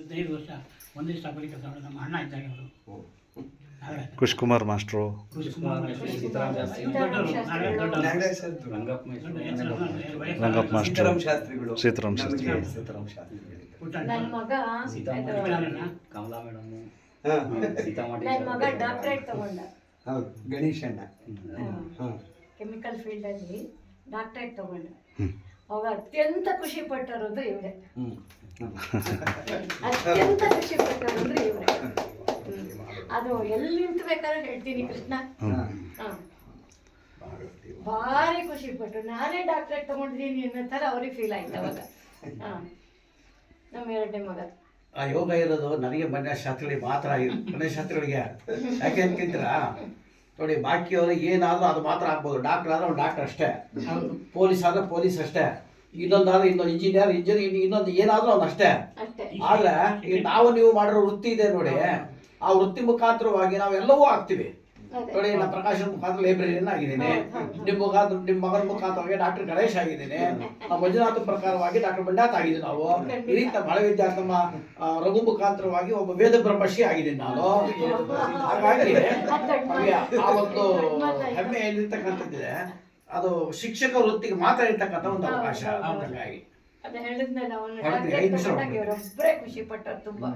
ಹದಿನೈದು ವರ್ಷ ಒಂದೇ ಸ್ಟಾಪಲ್ಲಿ ಕೆಲಸ ಮಾಡೋದು ನಮ್ಮ ಅಣ್ಣ ಇದ್ದಾಗ ಅವರು. ಕೃಷ್ ಕುಶ್ ಕುಮಾರ್ ಮಾಸ್ಟ್ರು. ರಂಗಪ್ಪ ಮಾಸ್ಟ್ರು. ಸೀತಾರಾಮ್ ಶಾಸ್ತ್ರಿಗಳು. ಸೀತಾರಾಮ್ ಶಾಸ್ತ್ರಿ. ಸೀತಾರಾಮ್ ಶಾಸ್ತ್ರಿಗಳಿದ್ದಾರೆ. ನನ್ನ ಮಗ ಕಮಲಾ ಮೇಡಮ್. ನನ್ನ ಮಗ ಡಾಕ್ಟರೇಟ್ ತಗೊಂಡ. ಹೌದು ಗಣೇಶ್ ಅಣ್ಣ ಹಾ. ಕೆಮಿಕಲ್ ಫೀಲ್ಡ್ ಅಲ್ಲಿ ಡಾಕ್ಟರೇಟ್ ತಗೊಂಡ. ಅವಾಗ ಅತ್ಯಂತ ಖುಷಿ ಪಟ್ಟರು ಅಂದ್ರೆ ಇವರೇ. ಹ್ಮ್. ಅತ್ಯಂತ ಖುಷಿ ಪಟ್ಟರು ಅಂದ್ರೆ ಇವರೇ. ಅದು ಎಲ್ಲಿ ನಿಂತು ಬೇಕಾದ್ರೆ ಹೇಳ್ತೀನಿ ಕೃಷ್ಣ. ಭಾರಿ ಖುಷಿ ಪಟ್ಟರು ನಾನೇ ಡಾಕ್ಟ್ರೇಟ್ ತಗೊಂಡಿದ್ದೀನಿ ಅನ್ನೋ ಥರ ಅವ್ರಿಗೆ ಫೀಲ್ ಆಯ್ತು ಅವಾಗ. ಹಾ. ನಮ್ಮ ಎರಡನೇ ಮಗ. ಆ ಯೋಗ ಇರೋದು ನನಗೆ ಮನೆ ಶಾಸ್ತ್ರಿಗಳಿಗೆ ಮಾತ್ರ ಮನೆ ಶಾಸ್ತ್ರಿಗಳಿಗೆ. ಯಾಕೆ ಅನ್ಕೊಂತೀರ ನೋಡಿ ಬಾಕಿಯವ್ರಿಗೆ ಏನಾದರೂ ಅದು ಮಾತ್ರ ಆಗ್ಬೋದು. ಡಾಕ್ಟರ್ ಆದರೆ ಅವ್ನು ಡಾಕ್ಟರ್ ಅಷ್ಟೇ. ಪೊಲೀಸ್ ಆದ್ರೆ ಪೊಲೀಸ್ ಅಷ್ಟೇ. ಇನ್ನೊಂದಾದ್ರೆ ಇನ್ನೊಂದು ಇಂಜಿನಿಯರ್ ಇಂಜಿನಿಯರ್ ಇನ್ನೊಂದು ಏನಾದರೂ ಅವ್ನು ಅಷ್ಟೇ. ಆದರೆ ಈಗ ನಾವು ನೀವು ಮಾಡಿರೋ ವೃತ್ತಿ ಇದೆ ನೋಡಿ ಆ ವೃತ್ತಿ ಮುಖಾಂತರವಾಗಿ ನಾವೆಲ್ಲವೂ ಆಗ್ತೀವಿ. ನೋಡಿ ನಾನು ಪ್ರಕಾಶ್ ಮುಖಾಂತರ ಲೈಬ್ರರಿಯನ್ ಆಗಿದ್ದೀನಿ. ನಿಮ್ಮ ಮುಖಾಂತರ ನಿಮ್ಮ ಮಗನ ಮುಖಾಂತರವಾಗಿ ಡಾಕ್ಟರ್ ಗಣೇಶ್ ಆಗಿದ್ದೀನಿ. ನಮ್ಮ ಮಂಜುನಾಥ ಪ್ರಕಾರವಾಗಿ ಡಾಕ್ಟರ್ ಬಂಡಾತ್ ಆಗಿದ್ದೀನಿ ನಾವು. ಈ ರೀತಿ ಬಹಳ ವಿದ್ಯಾರ್ಥಿ ನಮ್ಮ ರಘು ಮುಖಾಂತರವಾಗಿ ಒಬ್ಬ ವೇದ ಬ್ರಹ್ಮಶ್ರೀ ಆಗಿದ್ದೀನಿ ನಾನು. ಹಾಗಾಗಿ ಆ ಒಂದು ಹೆಮ್ಮೆ ಏನಿರ್ತಕ್ಕಂಥದ್ದಿದೆ ಅದು ಶಿಕ್ಷಕ ವೃತ್ತಿಗೆ ಮಾತ್ರ ಇರ್ತಕ್ಕಂಥ ಒಂದು ಅವಕಾಶ. ಹಾಗಾಗಿ. ಅವನು ಐದು ನಿಮಿಷ ಒಬ್ಬರೇ ಖುಷಿ ಪಟ್ಟರು ತುಂಬಾ.